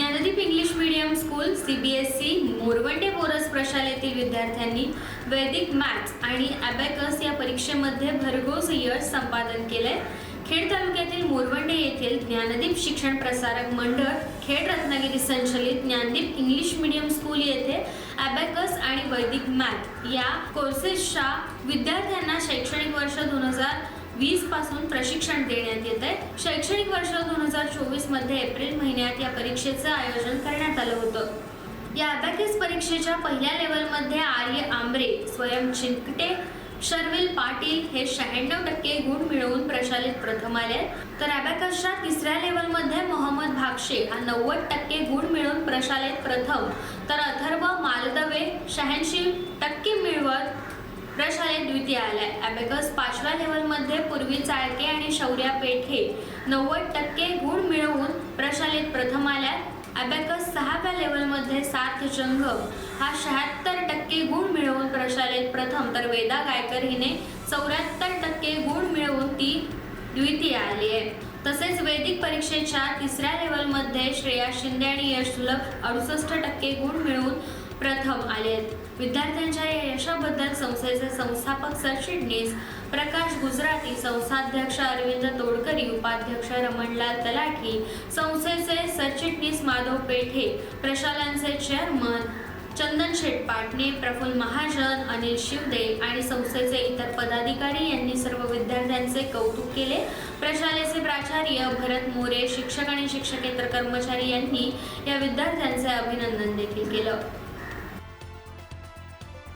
Gyandeep English medium school C B S C Morwande Boras प्रशालेतील विद्यार्थ्यांनी Vedic maths आणि abacus या परीक्षेमध्ये भरघोस यश संपादन केले खेड तालुक्यातील मोरवंडे येथील ज्ञानदीप शिक्षण प्रसारक मंडळ खेड रत्नागिरी संचलित ज्ञानदीप इंग्लिश मीडियम स्कूल येथे अबॅकस आणि वैदिक मॅथ या कोर्सेसच्या विद्यार्थ्यांना शैक्षणिक वर्ष दोन हजार वीसपासून प्रशिक्षण देण्यात येत आहे. शैक्षणिक वर्ष दोन हजार चोवीसमध्ये एप्रिल महिन्यात या परीक्षेचं आयोजन करण्यात आलं होतं. या अबॅकस परीक्षेच्या पहिल्या लेवलमध्ये आर्य आंबरे स्वयं चिंकटे शर्विल पाटील हे शहाण्णव टक्के गुण मिळवून प्रशालित प्रथम आले आहेत. तर अबॅकसच्या तिसऱ्या लेवलमध्ये मोहम्मद भागशे हा नव्वद टक्के गुण मिळवून प्रशालेत प्रथम. तर अथर्व मालदवे शहाऐंशी टक्के मिळवत प्रशालेत द्वितीय आलाय. अबॅकस पाचव्या लेवलमध्ये पूर्वी चाळके आणि शौर्या पेठे नव्वद टक्के गुण मिळवून प्रशालेत प्रथम आल्यात. अबॅकस सहाव्या लेवलमध्ये सार्थ जंगम हा शहात्तर टक्के गुण मिळवून प्रशालेत प्रथम. तर वेदा गायकर हिने चौऱ्याहत्तर टक्के गुण मिळवून ती द्वितीय आली आहे. तसेच वैदिक परीक्षेच्या तिसऱ्या लेवलमध्ये श्रेया शिंदे आणि यश सुलभ अडुसष्ट टक्के गुण मिळवून प्रथम आले आहेत विद्यार्थ्यांच्या या यशाबद्दल संस्थेचे संस्थापक सरचिटणीस प्रकाश गुजराती संस्थाध्यक्ष अरविंद तोडकरी उपाध्यक्ष रमणलाल तलाठी संस्थेचे सरचिटणीस माधव पेठे प्रशालांचे चेअरमन चंदन शेटपाटणे प्रफुल्ल महाजन अनिल शिवदे आणि संस्थेचे इतर पदाधिकारी यांनी सर्व विद्यार्थ्यांचे कौतुक केले. प्रशालेचे प्राचार्य भरत मोरे शिक्षक आणि शिक्षकेतर कर्मचारी यांनी या विद्यार्थ्यांचे अभिनंदन देखील केलं.